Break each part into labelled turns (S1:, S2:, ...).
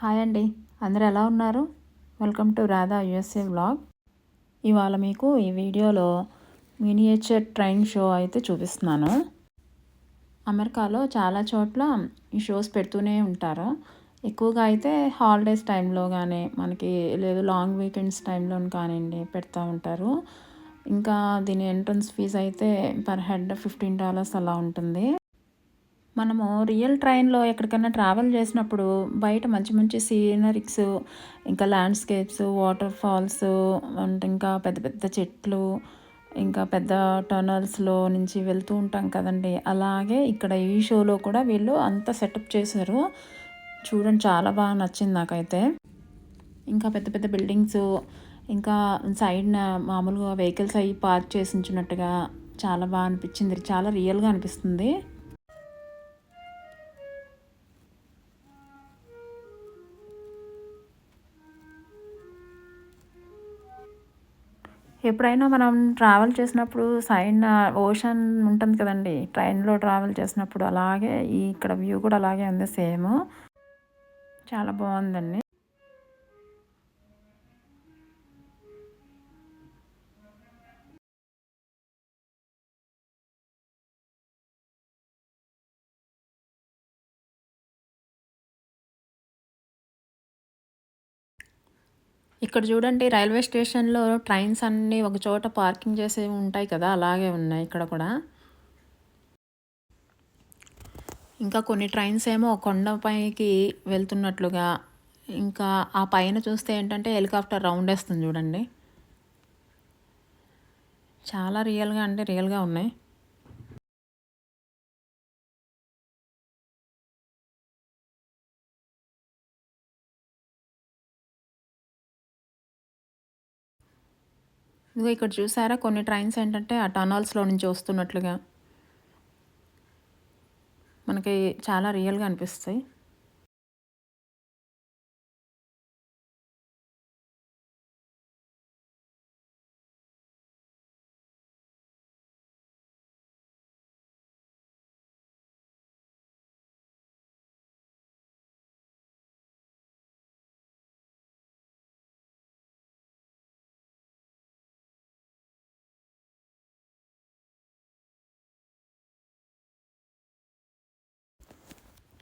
S1: Hi అండి. అందరు ఎలా ఉన్నారు? Welcome to Radha USA vlog. ఇవాళ మీకు ఈ వీడియోలో మినియేచర్ ట్రైన్ షో అయితే చూపిస్తున్నాను. అమెరికాలో చాలా చోట్ల ఈ షోస్ పెడుతూనే ఉంటారు. ఎక్కువగా అయితే హాలిడేస్ టైంలో కానీ మనకి లేదు లాంగ్ వీకెండ్స్ టైంలో కానివ్వండి పెడతా ఉంటారు. ఇంకా దీని ఎంట్రన్స్ ఫీజు అయితే పర్ హెడ్ ఫిఫ్టీన్ డాలర్స్ అలా ఉంటుంది. మనము రియల్ ట్రైన్లో ఎక్కడికైనా ట్రావెల్ చేసినప్పుడు బయట మంచి మంచి సీనరిక్స్ ఇంకా ల్యాండ్స్కేప్స్ వాటర్ ఫాల్స్ అండ్ ఇంకా పెద్ద పెద్ద చెట్లు ఇంకా పెద్ద టనల్స్లో నుంచి వెళ్తూ ఉంటాం కదండి. అలాగే ఇక్కడ ఈ షోలో కూడా వీళ్ళు అంత సెటప్ చేశారు. చూడండి చాలా బాగా నచ్చింది నాకైతే. ఇంకా పెద్ద పెద్ద బిల్డింగ్స్ ఇంకా సైడ్న మామూలుగా వెహికల్స్ అవి పార్క్ చేసి ఉంచినట్టుగా చాలా బాగా అనిపించింది. చాలా రియల్గా అనిపిస్తుంది. ఎప్పుడైనా మనం ట్రావెల్ చేసినప్పుడు సైడ్ ఓషన్ ఉంటుంది కదండి ట్రైన్లో ట్రావెల్ చేసినప్పుడు అలాగే ఇక్కడ వ్యూ కూడా అలాగే ఉంది సేమ్. చాలా బాగుందండి. ఇక్కడ చూడండి రైల్వే స్టేషన్లో ట్రైన్స్ అన్నీ ఒక చోట పార్కింగ్ చేసే ఉంటాయి కదా అలాగే ఉన్నాయి ఇక్కడ కూడా. ఇంకా కొన్ని ట్రైన్స్ ఏమో కొండపైకి వెళ్తున్నట్లుగా ఇంకా ఆ పైన చూస్తే ఏంటంటే హెలికాప్టర్ రౌండ్ వేస్తుంది చూడండి. చాలా రియల్గా అంటే రియల్గా ఉన్నాయి. ఇదిగో ఇక్కడ చూసారా? కొన్ని ట్రైన్స్ ఏంటంటే ఆ టనల్స్లో నుంచి వస్తున్నట్లుగా మనకి చాలా రియల్గా అనిపిస్తాయి.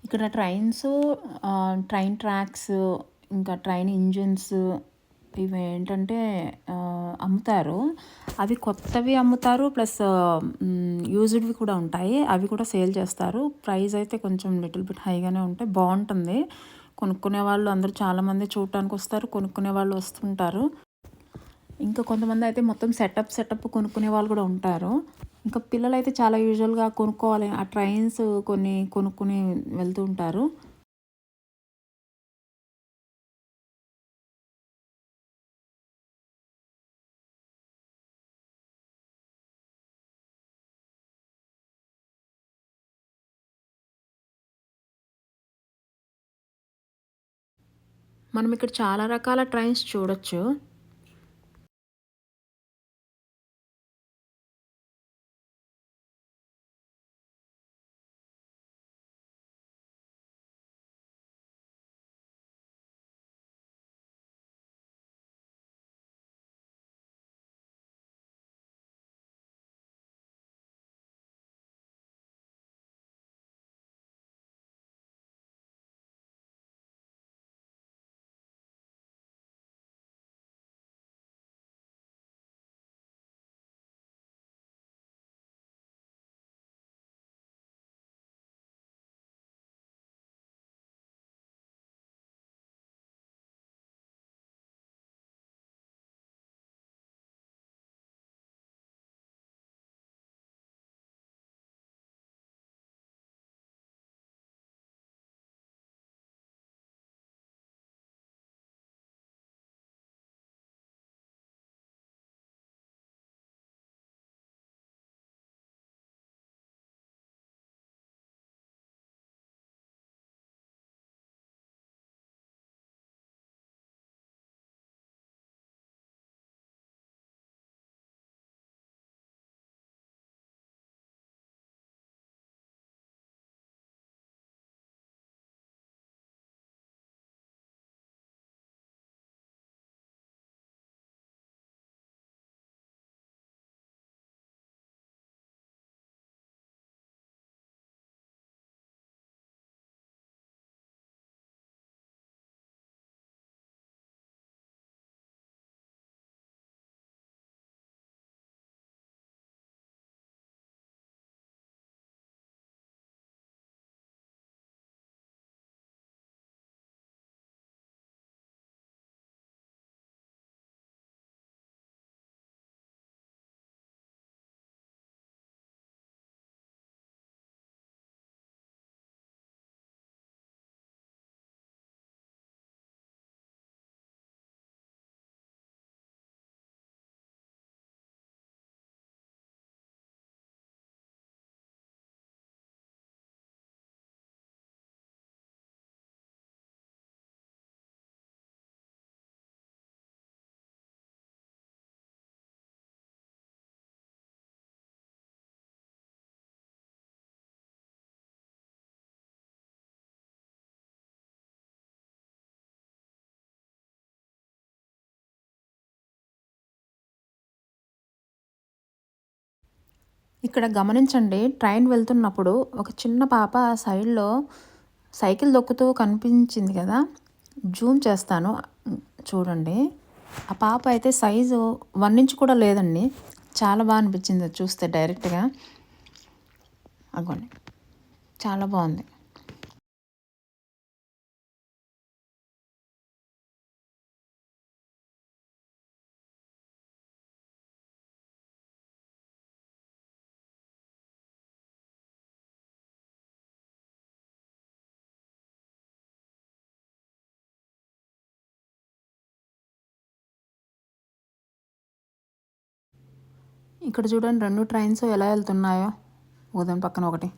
S1: ఇక్కడ ట్రైన్స్ ట్రైన్ ట్రాక్స్ ఇంకా ట్రైన్ ఇంజిన్స్ ఇవి ఏంటంటే అమ్ముతారు. అవి కొత్తవి అమ్ముతారు ప్లస్ యూజ్డ్వి కూడా ఉంటాయి. అవి కూడా సేల్ చేస్తారు. ప్రైస్ అయితే కొంచెం లిటిల్ బిట్ హైగానే ఉంటాయి బాగుంటుంది. కొనుక్కునే వాళ్ళు అందరూ చాలామంది చూడటానికి వస్తారు. కొనుక్కునే వాళ్ళు వస్తుంటారు. ఇంకా కొంతమంది అయితే మొత్తం సెటప్ సెటప్ కొనుక్కునే వాళ్ళు కూడా ఉంటారు. ఇంకా పిల్లలు అయితే చాలా యూజువల్గా కొనుక్కోవాలి. ఆ ట్రైన్స్ కొన్ని కొనుక్కుని వెళ్తూ ఉంటారు. మనం ఇక్కడ చాలా రకాల ట్రైన్స్ చూడొచ్చు. ఇక్కడ గమనించండి ట్రైన్ వెళ్తున్నప్పుడు ఒక చిన్న పాప సైడ్లో సైకిల్ దొక్కుతూ కనిపించింది కదా. జూమ్ చేస్తాను. చూడండి. ఆ పాప అయితే సైజు వన్ ఇంచ్ కూడా లేదండి. చాలా బాగా అనిపించింది అది చూస్తే డైరెక్ట్గా. అగోండి చాలా బాగుంది. ఇక్కడ చూడండి రెండు ట్రైన్స్ ఎలా వెళ్తున్నాయో. ఉదయం పక్కన ఒకటి.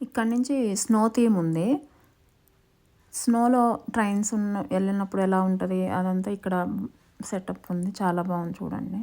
S1: ఇక్కడ నుంచి స్నో థీమ్ ఉంది. స్నోలో ట్రైన్స్ ఉన్న వెళ్ళినప్పుడు ఎలా ఉంటుంది? అదంతా ఇక్కడ సెటప్ ఉంది. చాలా బాగుంది చూడండి.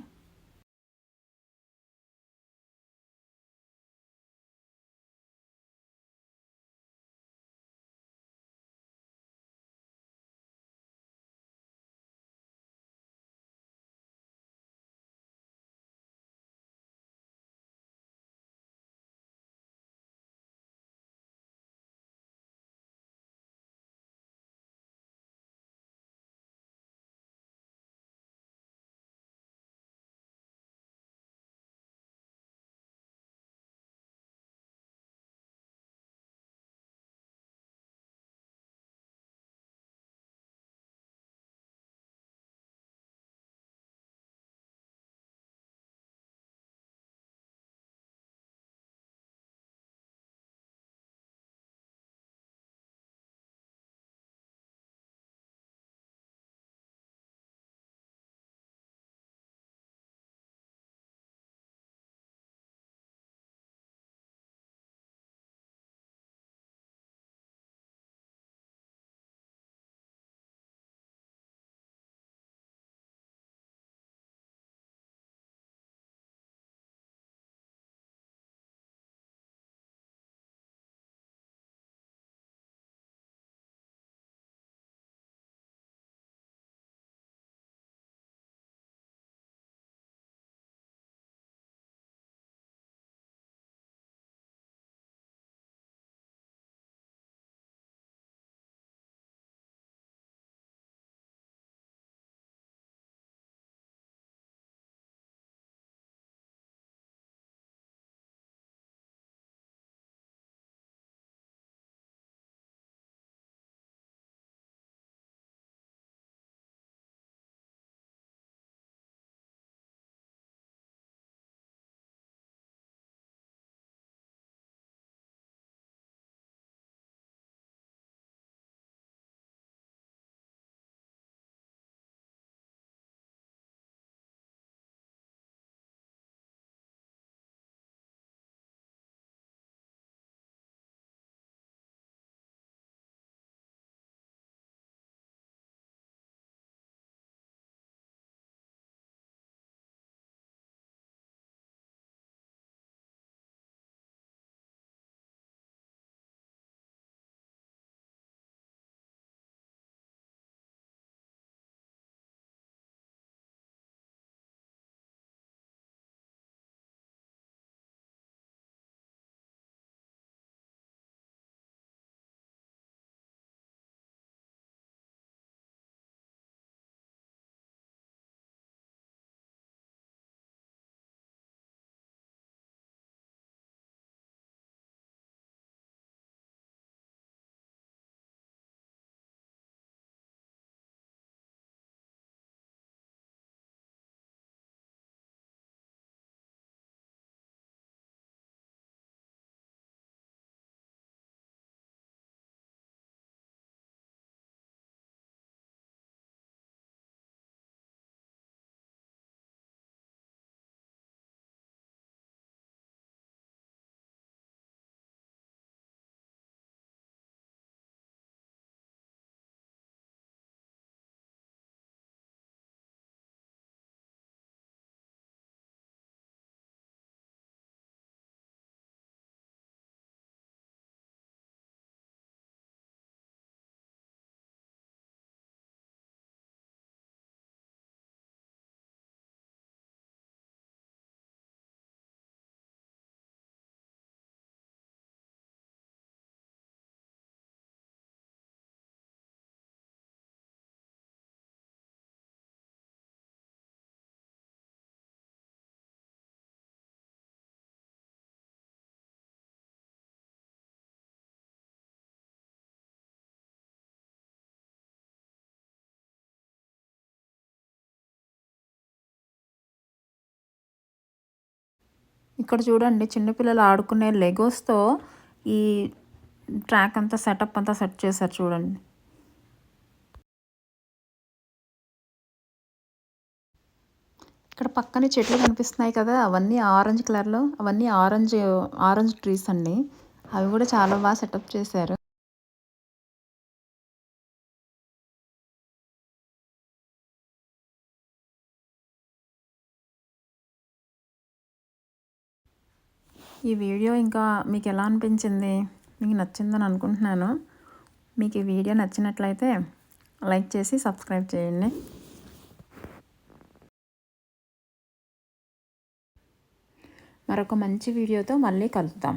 S1: ఇక్కడ చూడండి చిన్నపిల్లలు ఆడుకునే లెగోస్తో ఈ ట్రాక్ అంతా సెటప్ అంతా సెట్ చేశారు చూడండి. ఇక్కడ పక్కనే చెట్లు కనిపిస్తున్నాయి కదా అవన్నీ ఆరెంజ్ కలర్లో అవన్నీ ఆరెంజ్ ఆరెంజ్ ట్రీస్ అండి. అవి కూడా చాలా బాగా సెటప్ చేశారు. ఈ వీడియో ఇంకా మీకు ఎలా అనిపించింది మీకు నచ్చిందని అనుకుంటున్నాను. మీకు ఈ వీడియో నచ్చినట్లయితే లైక్ చేసి సబ్స్క్రైబ్ చేయండి. మరొక మంచి వీడియోతో మళ్ళీ కలుద్దాం.